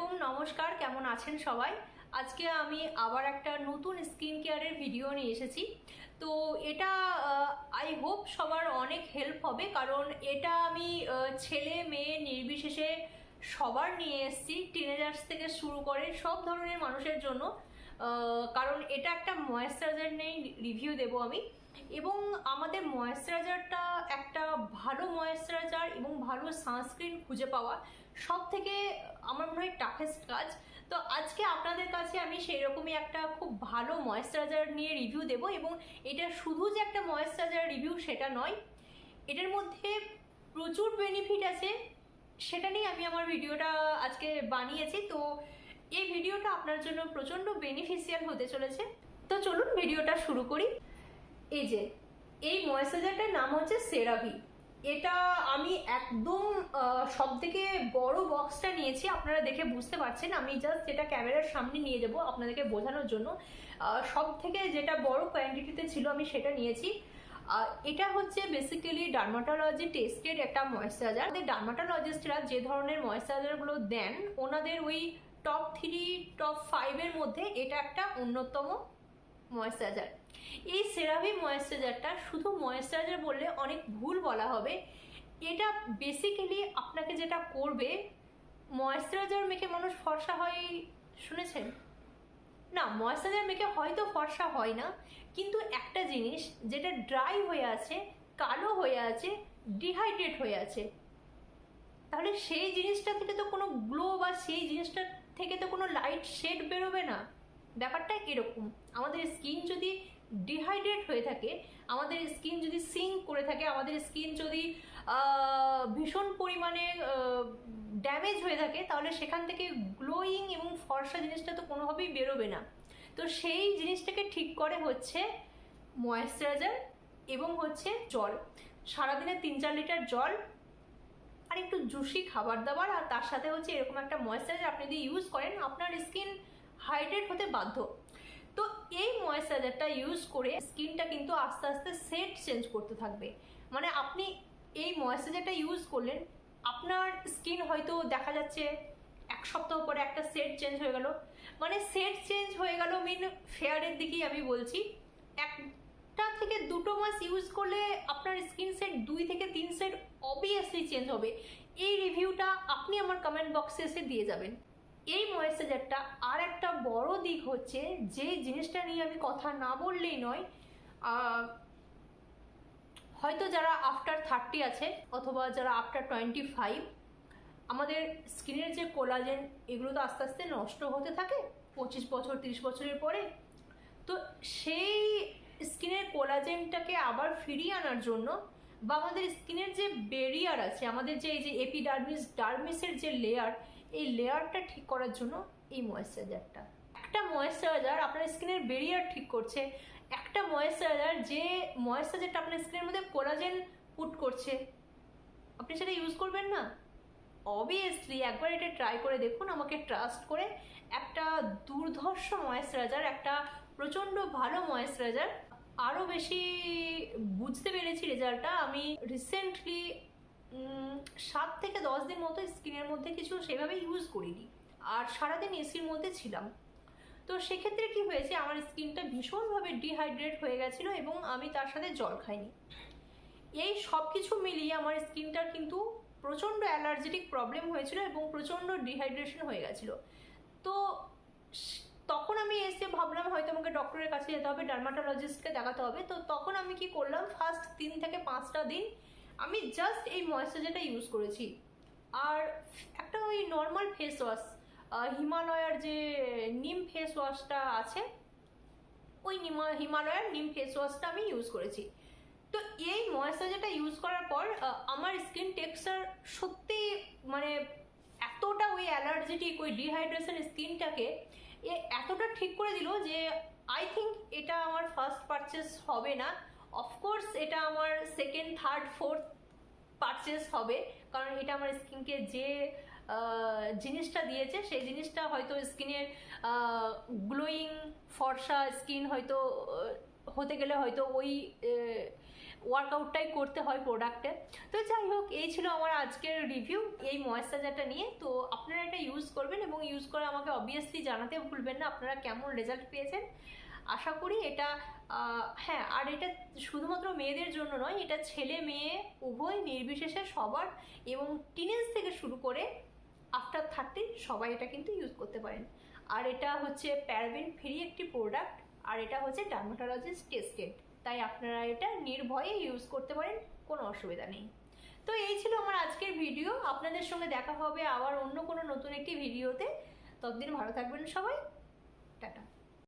আলাইকুম, নমস্কার, কেমন আছেন সবাই? আজকে আমি আবার একটা নতুন স্কিন কেয়ারের ভিডিও নিয়ে এসেছি। তো এটা আই হোপ সবার অনেক হেল্প হবে, কারণ এটা আমি ছেলে, মেয়ে নির্বিশেষে সবার নিয়ে এসেছি। টিনেজার্স থেকে শুরু করে সব ধরনের মানুষের জন্য। কারণ এটা একটা ময়েশ্চারাইজার নিয়ে রিভিউ দেবো আমি। এবং আমাদের ময়েশ্চারাইজারটা একটা ভালো ময়েশ্চারাইজার এবং ভালো সানস্ক্রিন খুঁজে পাওয়া সব থেকে আমার মনে হয় টাফেস্ট কাজ। তো আজকে আপনাদের কাছে আমি সেই রকমই একটা খুব ভালো ময়েশ্চারাইজার নিয়ে রিভিউ দেবো এবং এটা শুধু যে একটা ময়েশ্চারাইজার রিভিউ সেটা নয়, এটার মধ্যে প্রচুর বেনিফিট আছে, সেটা নিয়ে আমি আমার ভিডিওটা আজকে বানিয়েছি। তো এই ভিডিওটা আপনার জন্য প্রচণ্ড বেনিফিশিয়াল হতে চলেছে। তো চলুন ভিডিওটা শুরু করি। এই যে, এই ময়েশ্চারাইজারটার নাম হচ্ছে সেরাভি এটা আমি একদম সব থেকে বড় বক্সটা নিয়েছি, আপনারা দেখে বুঝতে পারছেন। আমি জাস্ট যেটা ক্যামেরার সামনে নিয়ে যাব আপনাদেরকে বোঝানোর জন্য। সব থেকে যেটা বড় কোয়ান্টিটিতে ছিল আমি সেটা নিয়েছি। এটা হচ্ছে বেসিক্যালি ডার্মাটোলজি টেস্টেড একটা ময়েশ্চারাইজার ডার্মাটোলজিস্টরা যে ধরনের ময়েশ্চারাইজারগুলো দেন, ওনাদের ওই টপ থ্রি টপ ফাইভের মধ্যে এটা একটা অন্যতম ময়েশ্চারাইজার এই সেরাভি ময়েশ্চারাইজারটা শুধু ময়েশ্চারাইজার বললে অনেক ভুল বলা হবে। এটা বেসিক্যালি আপনাকে যেটা করবে ময়েশ্চারাইজার মেখে মানুষ ফর্সা হয়, শুনেছেন? না ময়েশ্চারাইজার মেখে হয়তো ফর্সা হয় না, কিন্তু একটা জিনিস যেটা ড্রাই হয়ে আছে, কালো হয়ে আছে ডিহাইড্রেট হয়ে আছে। তাহলে সেই জিনিসটা থেকে তো কোনো বা সেই জিনিসটা থেকে তো কোনো লাইট শেড বেরোবে না। ব্যাপারটা কীরকম? আমাদের স্কিন যদি ডিহাইড্রেট হয়ে থাকে, আমাদের স্কিন যদি সিঙ্ক করে থাকে, আমাদের স্কিন যদি ভীষণ পরিমাণে ড্যামেজ হয়ে থাকে, তাহলে সেখান থেকে গ্লোয়িং এবং ফর্সা জিনিসটা তো কোনোভাবেই বেরোবে না। তো সেই জিনিসটাকে ঠিক করে হচ্ছে ময়েশ্চারাইজার এবং হচ্ছে জল। সারাদিনে তিন চার লিটার জল আর একটু জুসি খাবার দাবার, আর তার সাথে হচ্ছে এরকম একটা ময়েশ্চারাইজার আপনি যদি ইউজ করেন, আপনার স্কিন হাইড্রেট হতে বাধ্য। তো এই ময়েশ্চারাইজারটা ইউজ করে স্কিনটা কিন্তু আস্তে আস্তে সেট চেঞ্জ করতে থাকবে। মানে আপনি এই ময়েশ্চারাইজারটা ইউজ করলেন, আপনার স্কিন হয়তো দেখা যাচ্ছে এক সপ্তাহ পরে একটা সেট চেঞ্জ হয়ে গেল। মানে সেট চেঞ্জ হয়ে গেল মিন ফেয়ারের দিকেই আমি বলছি। দুটো মাস ইউজ করলে আপনার স্কিন সেট দুই থেকে তিন সেট অবভিয়াসলি চেঞ্জ হবে। এই রিভিউটা আপনি আমার কমেন্ট বক্সে এসে দিয়ে যাবেন। এই ময়েশ্চারাইজারটা আর একটা বড় দিক হচ্ছে যে জিনিসটা নিয়ে আমি কথা না বললেই নয় হয়তো যারা আফটার থার্টি আছে অথবা যারা আফটার টোয়েন্টি ফাইভ আমাদের স্কিনের যে কোলাজেন এগুলো তো আস্তে আস্তে নষ্ট হতে থাকে। পঁচিশ বছর, তিরিশ বছরের পরে। তো সেই স্কিনের কোলাজেনটাকে আবার ফিরিয়ে আনার জন্য বা আমাদের স্কিনের যে বেরিয়ার আছে, আমাদের যে এই যে এপিডার্মিস ডার্মিসের যে লেয়ার এই লেয়ারটা ঠিক করার জন্য এই ময়েশ্চারাইজারটা একটা ময়েশ্চারাইজার আপনার স্কিনের বেরিয়ার ঠিক করছে, একটা ময়েশ্চারাইজার যে ময়েশ্চারাইজারটা আপনার স্কিনের মধ্যে কোলাজেন পুট করছে, আপনি সেটা ইউজ করবেন না? অবভিয়াসলি একবার এটা ট্রাই করে দেখুন, আমাকে ট্রাস্ট করে একটা দুর্ধর্ষ ময়েশ্চারাইজার একটা প্রচণ্ড ভালো ময়েশ্চারাইজার আরও বেশি বুঝতে পেরেছি রেজাল্টটা আমি রিসেন্টলি সাত থেকে দশ দিন মতো স্কিনের মধ্যে কিছু সেভাবে ইউজ করিনি। আর সারাদিন এসির মধ্যে ছিলাম। তো সেক্ষেত্রে কি হয়েছে, আমার স্কিনটা ভীষণভাবে ডিহাইড্রেট হয়ে গেছিল এবং আমি তার সাথে জল খাইনি। এই সব কিছু মিলিয়ে আমার স্কিনটার কিন্তু প্রচণ্ড অ্যালার্জেটিক প্রবলেম হয়েছিল এবং প্রচণ্ড ডিহাইড্রেশন হয়ে গেছিল। তো আমি এসে ভাবলাম হয়তো আমাকে ডক্টরের কাছে যেতে হবে ডার্মাটোলজিস্টকে দেখাতে হবে। তো তখন আমি কি করলাম ফার্স্ট তিন থেকে পাঁচটা দিন আমি জাস্ট এই ময়েশ্চারাইজারটা ইউজ করেছি। আর একটা ওই নর্মাল ফেস ওয়াশ হিমালয়ার যে নিম ফেস ওয়াশটা আছে, ওই নিমা- হিমালয়ার নিম ফেস ওয়াশটা আমি ইউজ করেছি। তো এই ময়েশ্চারাইজারটা ইউজ করার পর আমার স্কিন টেক্সচার সত্যি মানে এতটা ওই অ্যালার্জেটিক ওই ডিহাইড্রেশন স্কিনটাকে এ এতটা ঠিক করে দিল যে আই থিঙ্ক এটা আমার ফার্স্ট পারচেস হবে না। অফকোর্স এটা আমার সেকেন্ড থার্ড ফোর্থ পারচেস হবে, কারণ এটা আমার স্কিনকে যে জিনিসটা দিয়েছে, সেই জিনিসটা হয়তো স্কিনের গ্লোয়িং ফর্সা স্কিন হয়তো হতে গেলে হয়তো ওই ওয়ার্কআউটটাই করতে হয় প্রোডাক্টে তো যাই হোক, এই ছিল আমার আজকের রিভিউ এই ময়েশ্চারাইজারটা নিয়ে। তো আপনারা এটা ইউজ করবেন এবং ইউজ করে আমাকে অবভিয়াসলি জানাতে ভুলবেন না। আপনারা কেমন রেজাল্ট পেয়েছেন? আশা করি এটা হ্যাঁ আর এটা শুধুমাত্র মেয়েদের জন্য নয়, এটা ছেলে, মেয়ে, উভয় নির্বিশেষে সবার এবং টিনেজ থেকে শুরু করে আফটার থার্টি সবাই এটা কিন্তু ইউজ করতে পারেন। আর এটা হচ্ছে প্যারাবেন ফ্রি একটি প্রোডাক্ট আর এটা হচ্ছে ডার্মাটোলজিস্ট টেস্টেড তাই আপনারা এটা নির্ভয়ে ইউজ করতে পারেন, কোনো অসুবিধা নেই। তো এই ছিল আমার আজকের ভিডিও আপনাদের সঙ্গে দেখা হবে আবার অন্য কোনো নতুন একটি ভিডিওতে ততদিন ভালো থাকবেন সবাই।